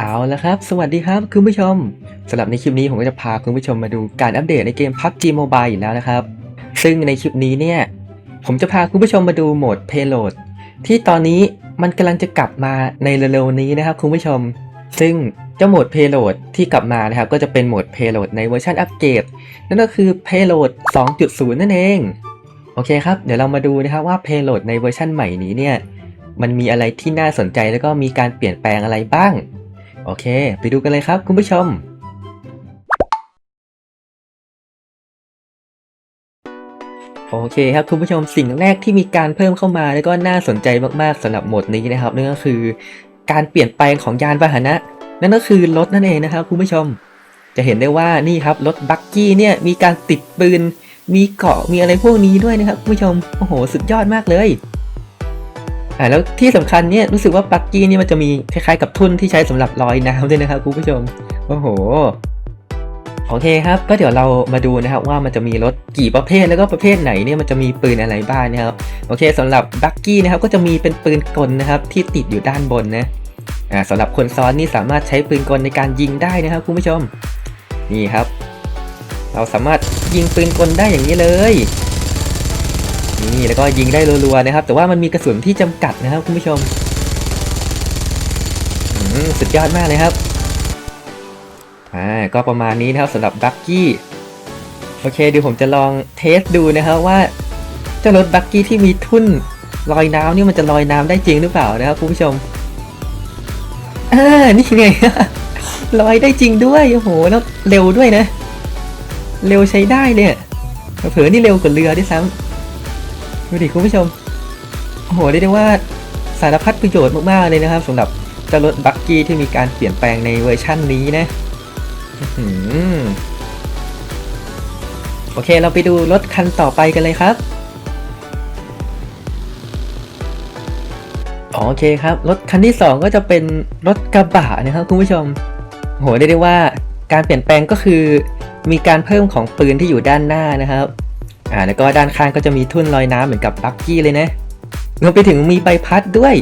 เอาละครับ สวัสดีครับคุณผู้ชมสำหรับในคลิปนี้ผมก็จะพาคุณผู้ชมมาดูการอัปเดตในเกม PUBG Mobile อีกแล้วนะครับ ซึ่งในคลิปนี้เนี่ย ผมจะพาคุณผู้ชมมาดูโหมด Payload ที่ตอนนี้มันกำลังจะกลับมาในเร็วๆนี้นะครับคุณผู้ชม ซึ่งเจ้าโหมด Payload ที่กลับมานะครับก็จะเป็นโหมด Payload ในเวอร์ชันอัปเกรดนั่นก็คือ Payload 2.0 นั่นเอง โอเคครับ เดี๋ยวเรามาดูนะครับว่า Payload ในเวอร์ชันใหม่นี้เนี่ยมันมีอะไรที่น่าสนใจแล้วก็มีการเปลี่ยนแปลงอะไรบ้าง โอเค ไปดูกันเลยครับคุณผู้ชม โอเคครับคุณผู้ชมสิ่งแรกที่มีการเพิ่มเข้ามา แล้วก็น่าสนใจมากๆสำหรับโหมดนี้นะครับนั่นก็คือการเปลี่ยนแปลงของยานพาหนะ นั่นก็คือรถนั่นเองนะครับคุณผู้ชม จะเห็นได้ว่านี่ครับรถบักกี้เนี่ยมีการติดปืน มีเกราะมีอะไรพวกนี้ด้วยนะครับคุณผู้ชมโอ้โหสุดยอดมากเลย อ่าแล้วที่สำคัญเนี่ยรู้สึกว่าบักกี้นี่มันจะมีคล้ายๆกับทุ่นที่ใช้สำหรับลอยน้ำด้วยนะครับคุณผู้ชมโอ้โหโอเคครับก็เดี๋ยวเรามาดูนะครับว่ามันจะมีรถกี่ประเภทแล้วก็ประเภทไหนเนี่ยมันจะมีปืนอะไรบ้างนะครับโอเคสำหรับบักกี้นะครับก็จะมีเป็นปืนกลนะครับที่ติดอยู่ด้านบนนะอ่าสำหรับคนซ้อนนี่สามารถใช้ปืนกลในการยิงได้นะครับคุณผู้ชมนี่ครับ เราสามารถยิงปืนกลได้อย่างนี้เลย นี่แล้วก็ยิงได้รัวๆนะครับ แต่ว่ามันมีกระสุนที่จำกัดนะครับคุณผู้ชมสุดยอดมากเลยครับอ่าก็ประมาณนี้นะครับสำหรับบักกี้โอเคเดี๋ยวผมจะลองเทสดูนะครับว่าเจ้ารถบักกี้ที่มีทุ่นลอยน้ำนี่มันจะลอยน้ำได้จริงหรือเปล่านะครับคุณผู้ชมอ่านี่ไงลอยได้จริงด้วยโอ้โหแล้วเร็วด้วยนะ เร็วใช้ได้เนี่ยเผลอนี่เร็วกว่าเรือด้วยซ้ำ ดูดิคุณผู้ชม โอ้โหเรียกได้ว่าสารพัดประโยชน์มากๆเลยนะครับสำหรับเจ้ารถบักกี้ที่มีการเปลี่ยนแปลงในเวอร์ชั่นนี้นะโอเคเราไปดูรถคันต่อไปกันเลยครับโอเคครับ รถคันที่ 2 ก็จะเป็นรถกระบะนะครับคุณผู้ชมโหได้ได้ว่าการเปลี่ยนแปลงก็คือ มีการเพิ่มของปืนที่อยู่ด้านหน้านะครับ อ่าแล้วก็ด้านข้างก็จะมีทุ่นลอยน้ำเหมือนกับบักกี้เลยนะรวมไปถึงมีใบพัดด้วย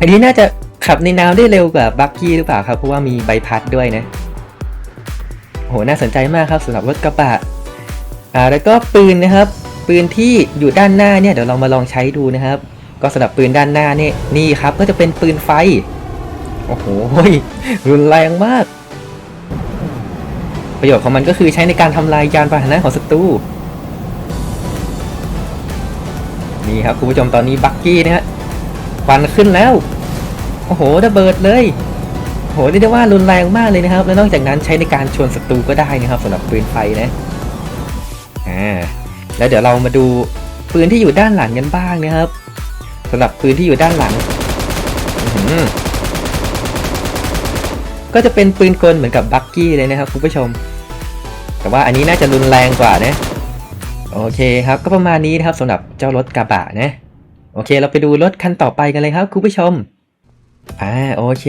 อันนี้น่าจะขับในน้ำได้เร็วกว่าบักกี้หรือเปล่าครับ เพราะว่ามีใบพัดด้วยนะโหน่าสนใจมากครับสำหรับรถกระบะอ่าแล้วก็ปืนนะครับ ปืนที่อยู่ด้านหน้าเนี่ยเดี๋ยวเรามาลองใช้ดูนะครับ ก็สำหรับปืนด้านหน้านี่นี่ครับก็จะเป็นปืนไฟโอ้โหรุนแรงมาก ประโยชน์ของมันก็คือใช้ในการทำลายยานพาหนะของศัตรู นี่ครับคุณผู้ชมตอนนี้บักกี้นะฮะควันขึ้นแล้ว โอ้โหระเบิดเลยโหเรียกได้ว่ารุนแรงมากเลยนะครับ และนอกจากนั้นใช้ในการชวนศัตรูก็ได้นะครับสำหรับปืนไฟนะอ่าแล้วเดี๋ยวเรามาดูปืนที่อยู่ด้านหลังกันบ้างนะครับสำหรับปืนที่อยู่ด้านหลังอื้อหือก็จะเป็นปืนกลเหมือนกับบักกี้เลยนะครับคุณผู้ชม แต่ว่าอันนี้น่าจะรุนแรงกว่านะ โอเคครับ ก็ประมาณนี้นะครับสำหรับเจ้ารถกระบะนะ โอเค เราไปดูรถคันต่อไปกันเลยครับคุณผู้ชมอ่าโอเค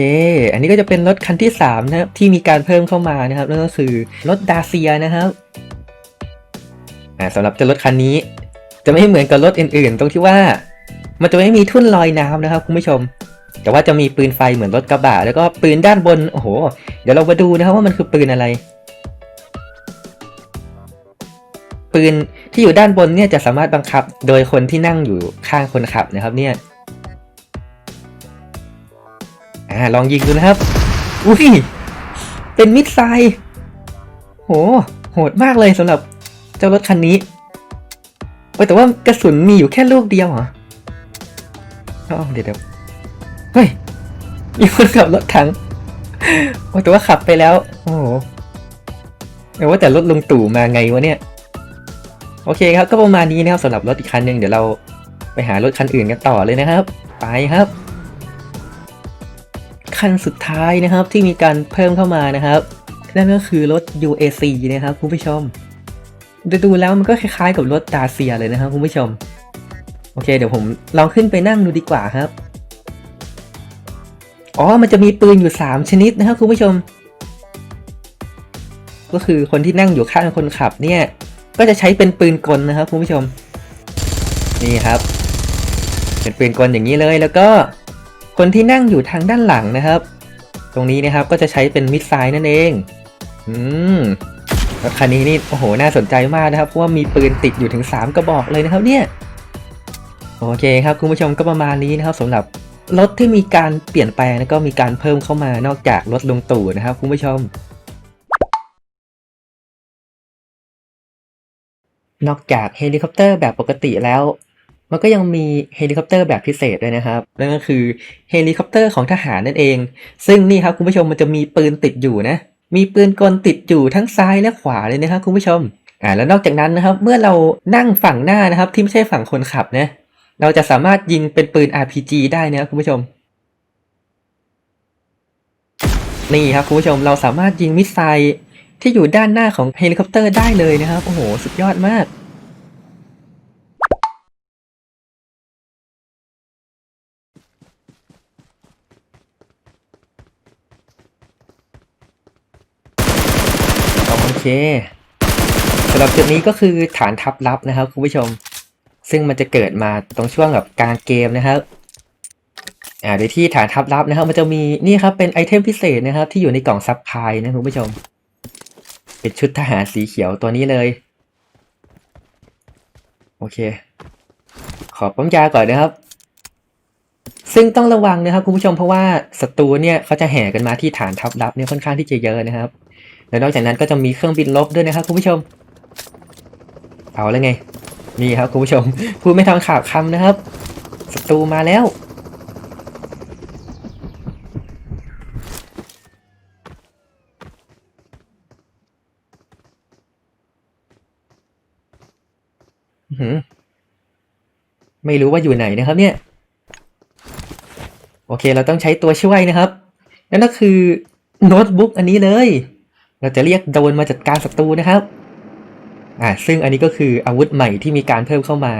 อันนี้ก็จะเป็นรถคันที่3นะครับที่มีการเพิ่มเข้ามานะครับนั่นก็คือรถดาเซียนะครับอ่าสำหรับเจ้ารถคันนี้ จะไม่เหมือนกับรถอื่น ๆ ตรงที่ว่า มันจะไม่มีทุ่นลอยน้ำนะครับคุณผู้ชม แต่ว่าจะมีปืนไฟเหมือนรถกระบะแล้วก็ปืนด้านบนโอ้โห เดี๋ยวเรามาดูนะครับว่ามันคือปืนอะไร ปืน ที่อยู่ด้านบนเนี่ยจะสามารถบังคับโดยคนที่นั่งอยู่ข้างคนขับนะครับเนี่ยอ่าลองยิงดูนะครับ อุ้ย เป็นมิดไซล์โห โหดมากเลยสำหรับเจ้ารถคันนี้เว้แต่ว่ากระสุนมีอยู่แค่ลูกเดียวเหรอเดี๋ยวเดี๋ยวเฮ้ย มีคนขับรถถังโอ้แต่ว่าขับไปแล้ว โอ้โหแต่ว่าแต่รถลงตู่มาไงวะเนี่ย โอเคครับก็ประมาณนี้นะครับสำหรับรถอีกคันหนึ่งเดี๋ยวเราไปหารถคันอื่นกันต่อเลยนะครับ ไปครับคันสุดท้ายนะครับที่มีการเพิ่มเข้ามานะครับ นั่นก็คือรถ UAC นะครับคุณผู้ชมดูดูแล้วมันก็คล้ายๆกับรถดาเซียเลยนะครับคุณผู้ชม โอเค เดี๋ยวผมลองขึ้นไปนั่งดูดีกว่าครับ อ๋อมันจะมีปืนอยู่ 3 ชนิดนะครับคุณผู้ชม ก็คือคนที่นั่งอยู่ข้างคนขับเนี่ย ก็จะใช้เป็นปืนกลนะครับคุณผู้ชม นี่ครับ เป็นปืนกลอย่างนี้เลยแล้วก็คนที่นั่งอยู่ทางด้านหลังนะครับ ตรงนี้นะครับก็จะใช้เป็นมิสไซล์นั่นเอง อืมรถคันนี้นี่โอ้โหน่าสนใจมากนะครับเพราะว่ามีปืนติดอยู่ถึง 3 กระบอกเลยนะครับเนี่ยโอเคครับคุณผู้ชมก็ประมาณนี้นะครับสำหรับรถที่มีการเปลี่ยนแปลงแล้วก็มีการเพิ่มเข้ามานอกจากรถลงตู่นะครับคุณผู้ชม นอกจากเฮลิคอปเตอร์แบบปกติแล้ว มันก็ยังมีเฮลิคอปเตอร์แบบพิเศษด้วยนะครับ นั่นก็คือเฮลิคอปเตอร์ของทหารนั่นเอง ซึ่งนี่ครับคุณผู้ชมมันจะมีปืนติดอยู่นะ มีปืนกลติดอยู่ทั้งซ้ายและขวาเลยนะครับคุณผู้ชม อ่าแล้วนอกจากนั้นนะครับเมื่อเรานั่งฝั่งหน้านะครับที่ไม่ใช่ฝั่งคนขับนะ เราจะสามารถยิงเป็นปืน RPG ได้นะครับคุณผู้ชมนี่ครับคุณผู้ชมเราสามารถยิงมิสไซล์ ที่อยู่ด้านหน้าของเฮลิคอปเตอร์ได้เลยนะครับ โอ้โห สุดยอดมากโอเคสำหรับจุดนี้ก็คือฐานทัพลับนะครับคุณผู้ชม ซึ่งมันจะเกิดมาตรงช่วงแบบกลางเกมนะครับอ่าโดยที่ฐานทัพลับนะครับ มันจะมีนี่ครับเป็นไอเทมพิเศษนะครับ ที่อยู่ในกล่องซับพายนะคุณผู้ชม เป็นชุดทหารสีเขียวตัวนี้เลย โอเค ขอปั๊มยาก่อนนะครับ ซึ่งต้องระวังนะครับคุณผู้ชมเพราะว่าศัตรูเนี่ยเขาจะแห่กันมาที่ฐานทัพลับเนี่ยค่อนข้างที่จะเยอะนะครับ แล้วนอกจากนั้นก็จะมีเครื่องบินลบด้วยนะครับคุณผู้ชม เอาแล้วไงนี่ครับคุณผู้ชมพูดไม่ทันขาดคำนะครับศัตรูมาแล้ว อื้อหือ ไม่รู้ว่าอยู่ไหนนะครับเนี่ย โอเคเราต้องใช้ตัวช่วยนะครับ นั่นก็คือโน้ตบุ๊กอันนี้เลย เราจะเรียกโดรนมาจัดการศัตรูนะครับ อ่าซึ่งอันนี้ก็คืออาวุธใหม่ที่มีการเพิ่มเข้ามา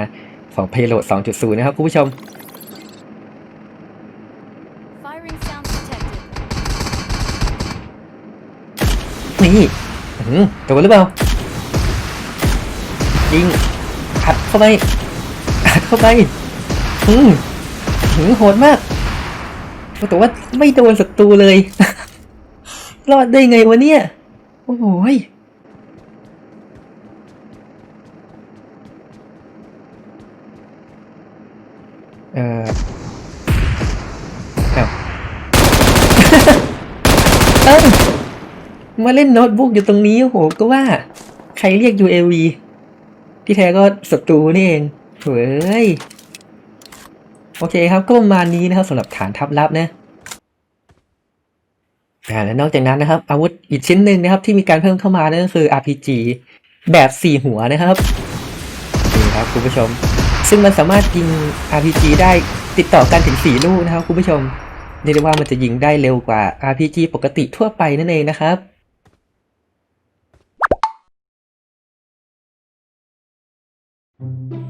ของ Payload 2.0 นะครับคุณผู้ชม Firing sound detected. นี่อื้อหือโดนหรือเปล่ายิงอัดเข้าไปอัด เข้าไปอืมหือโหดมาก แต่ว่าไม่โดนศัตรูเลย รอดได้ไงวะเนี่ย โอ้โหยเออเอ้าเอ้ามาเล่นโน้ตบุ๊กอยู่ตรงนี้โอ้โหก็ว่า ใครเรียก UAV ที่แท้ก็ศัตรูนี่เอง เฮ้ย โอเคครับก็ประมาณนี้นะครับสำหรับฐานทัพลับนะอ่าและนอกจากนั้นนะครับ อาวุธอีกชิ้นหนึ่งนะครับ ที่มีการเพิ่มเข้ามานั่นก็คือ RPG แบบสี่หัวนะครับนี่ครับคุณผู้ชม ซึ่งมันสามารถยิง RPG ได้ติดต่อกันถึงสี่ลูกนะครับคุณผู้ชมเรียกได้ว่ามันจะยิงได้เร็วกว่า RPG ปกติทั่วไปนั่นเองนะครับ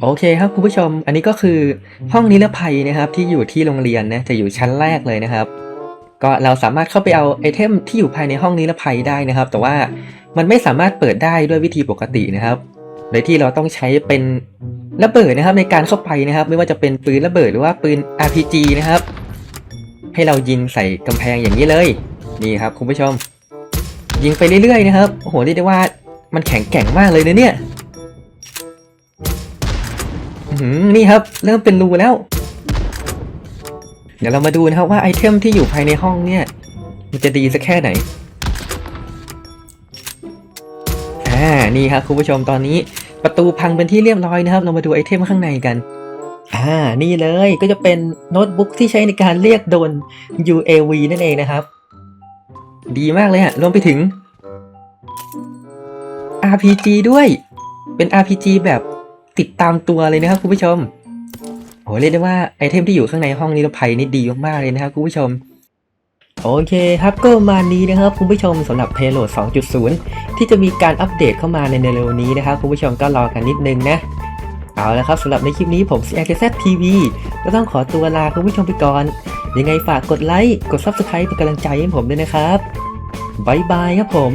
โอเคครับคุณผู้ชม อันนี้ก็คือห้องนิรภัยนะครับที่อยู่ที่โรงเรียนนะจะอยู่ชั้นแรกเลยนะครับ ก็เราสามารถเข้าไปเอาไอเทมที่อยู่ภายในห้องนิรภัยได้นะครับ แต่ว่ามันไม่สามารถเปิดได้ด้วยวิธีปกตินะครับ โดยที่เราต้องใช้เป็นระเบิดนะครับในการเข้าไปนะครับ ไม่ว่าจะเป็นปืนระเบิดหรือว่าปืน RPG นะครับ ให้เรายิงใส่กำแพงอย่างนี้เลยนี่ครับคุณผู้ชม ยิงไปเรื่อยๆนะครับโอ้โหเรียกได้ว่ามันแข็งแกร่งมากเลยนะเนี่ย นี่ครับ เริ่มเป็นรูแล้ว เดี๋ยวเรามาดูนะครับว่าไอเทมที่อยู่ภายในห้องเนี่ย มันจะดีสักแค่ไหน อ่า นี่ครับคุณผู้ชมตอนนี้ ประตูพังเป็นที่เรียบร้อยนะครับ เรามาดูไอเทมข้างในกัน อ่า นี่เลยก็จะเป็นโน้ตบุ๊กที่ใช้ในการเรียกโดน UAV นั่นเองนะครับ ดีมากเลยอะรวมไปถึง RPG ด้วย เป็น RPG แบบ ติดตามตัวเลยนะครับคุณผู้ชมโอ้เรียกได้ว่าไอเทมที่อยู่ข้างในห้องนิรภัยนี่ดีมากๆเลยนะครับคุณผู้ชมโอเคครับก็มานี้นะครับคุณผู้ชมสำหรับ Payload 2.0 ที่จะมีการอัปเดตเข้ามาในเร็วนี้นะครับคุณผู้ชมก็รอกันนิดนึงนะ เอาละครับสำหรับในคลิปนี้ผม CRKZ TV ก็ต้องขอตัวลาคุณผู้ชมไปก่อน ยังไงฝากกดไลค์ กด Subscribe เป็นกำลังใจให้ผมด้วยนะครับบายบายครับผม